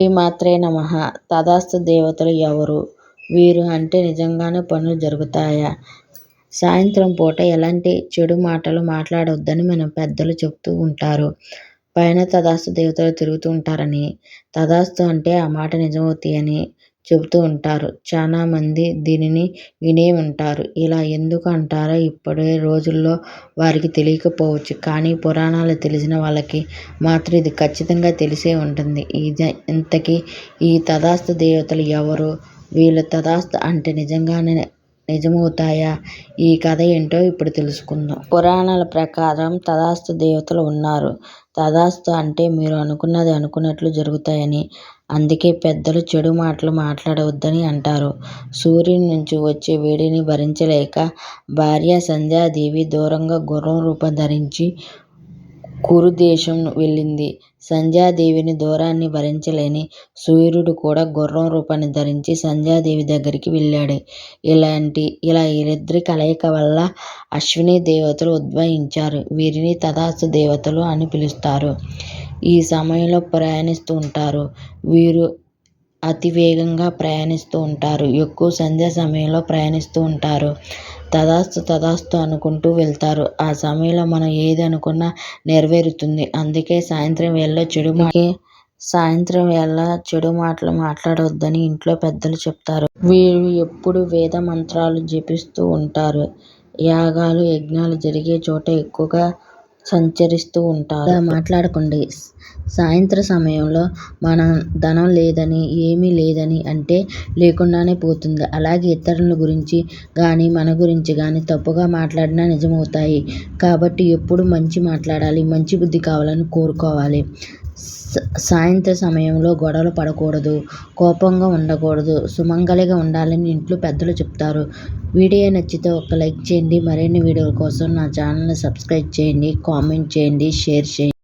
శ్రీమాత్రే నమ తదాస్తు దేవతలు ఎవరు? వీరు అంటే నిజంగానే పనులు జరుగుతాయా? సాయంత్రం పూట ఎలాంటి చెడు మాటలు మాట్లాడొద్దని మన పెద్దలు చెప్తూ ఉంటారు. పైన తదాస్తు దేవతలు తిరుగుతూ ఉంటారని, తదాస్తు అంటే ఆ మాట నిజమవుతాయి అని చెబుతూ ఉంటారు. చాలామంది దీనిని వినే ఉంటారు. ఇలా ఎందుకు అంటారో ఇప్పటి రోజుల్లో వారికి తెలియకపోవచ్చు. కానీ పురాణాలు తెలిసిన వాళ్ళకి మాత్రం ఇది ఖచ్చితంగా తెలిసే ఉంటుంది. ఇది ఇంతకీ ఈ తదాస్తు దేవతలు ఎవరు? వీళ్ళు తదాస్తు అంటే నిజంగానే నిజమవుతాయా? ఈ కథ ఏంటో ఇప్పుడు తెలుసుకుందాం. పురాణాల ప్రకారం తదాస్తు దేవతలు ఉన్నారు. తదాస్తు అంటే మీరు అనుకున్నది అనుకున్నట్లు జరుగుతాయని, అందుకే పెద్దలు చెడు మాటలు మాట్లాడవద్దని అంటారు. సూర్యుని నుంచి వచ్చే వేడిని భరించలేక భార్య సంధ్యాదేవి దూరంగా గుర్రం రూపం ధరించి కురుదేశం వెళ్ళింది. సంధ్యాదేవిని దూరాన్ని భరించలేని సూర్యుడు కూడా గుర్రం రూపాన్ని ధరించి సంధ్యాదేవి దగ్గరికి వెళ్ళాడు. ఇలాంటి ఇలా వీరిద్దరి కలయిక వల్ల అశ్వినీ దేవతలు ఉద్భవించారు. వీరిని తథాస్తు దేవతలు అని పిలుస్తారు. ఈ సమయంలో ప్రయాణిస్తూ ఉంటారు. వీరు అతివేగంగా ప్రయాణిస్తూ ఉంటారు. ఎక్కువ సంధ్యా సమయంలో ప్రయాణిస్తూ ఉంటారు. తదాస్తు తదాస్తు అనుకుంటూ వెళ్తారు ఆ సమయంలో మనం ఏది అనుకున్నా నెరవేరుతుంది. అందుకే సాయంత్రం వేళ చెడు సాయంత్రం వేళ చెడు మాటలు మాట్లాడవద్దని ఇంట్లో పెద్దలు చెప్తారు వీరు ఎప్పుడు వేద మంత్రాలు జపిస్తూ ఉంటారు. యాగాలు, యజ్ఞాలు జరిగే చోట ఎక్కువగా సంచరిస్తూ ఉంటారు. ఇలా మాట్లాడకండి. సాయంత్ర సమయంలో మనం ధనం లేదని, ఏమీ లేదని అంటే లేకుండానే పోతుంది. అలాగే ఇతరుల గురించి కానీ మన గురించి కానీ తప్పుగా మాట్లాడినా నిజమవుతాయి. కాబట్టి ఎప్పుడు మంచి మాట్లాడాలి. మంచి బుద్ధి కావాలని కోరుకోవాలి. సాయంత్ర సమయంలో గొడవలు పడకూడదు. కోపంగా ఉండకూడదు. సుమంగళిగా ఉండాలని ఇంట్లో పెద్దలు చెప్తారు వీడియో నచ్చితే ఒక లైక్ చేయండి. మరిన్ని వీడియోల కోసం నా ఛానల్ని సబ్స్క్రైబ్ చేయండి. కామెంట్ చేయండి. షేర్ చేయండి.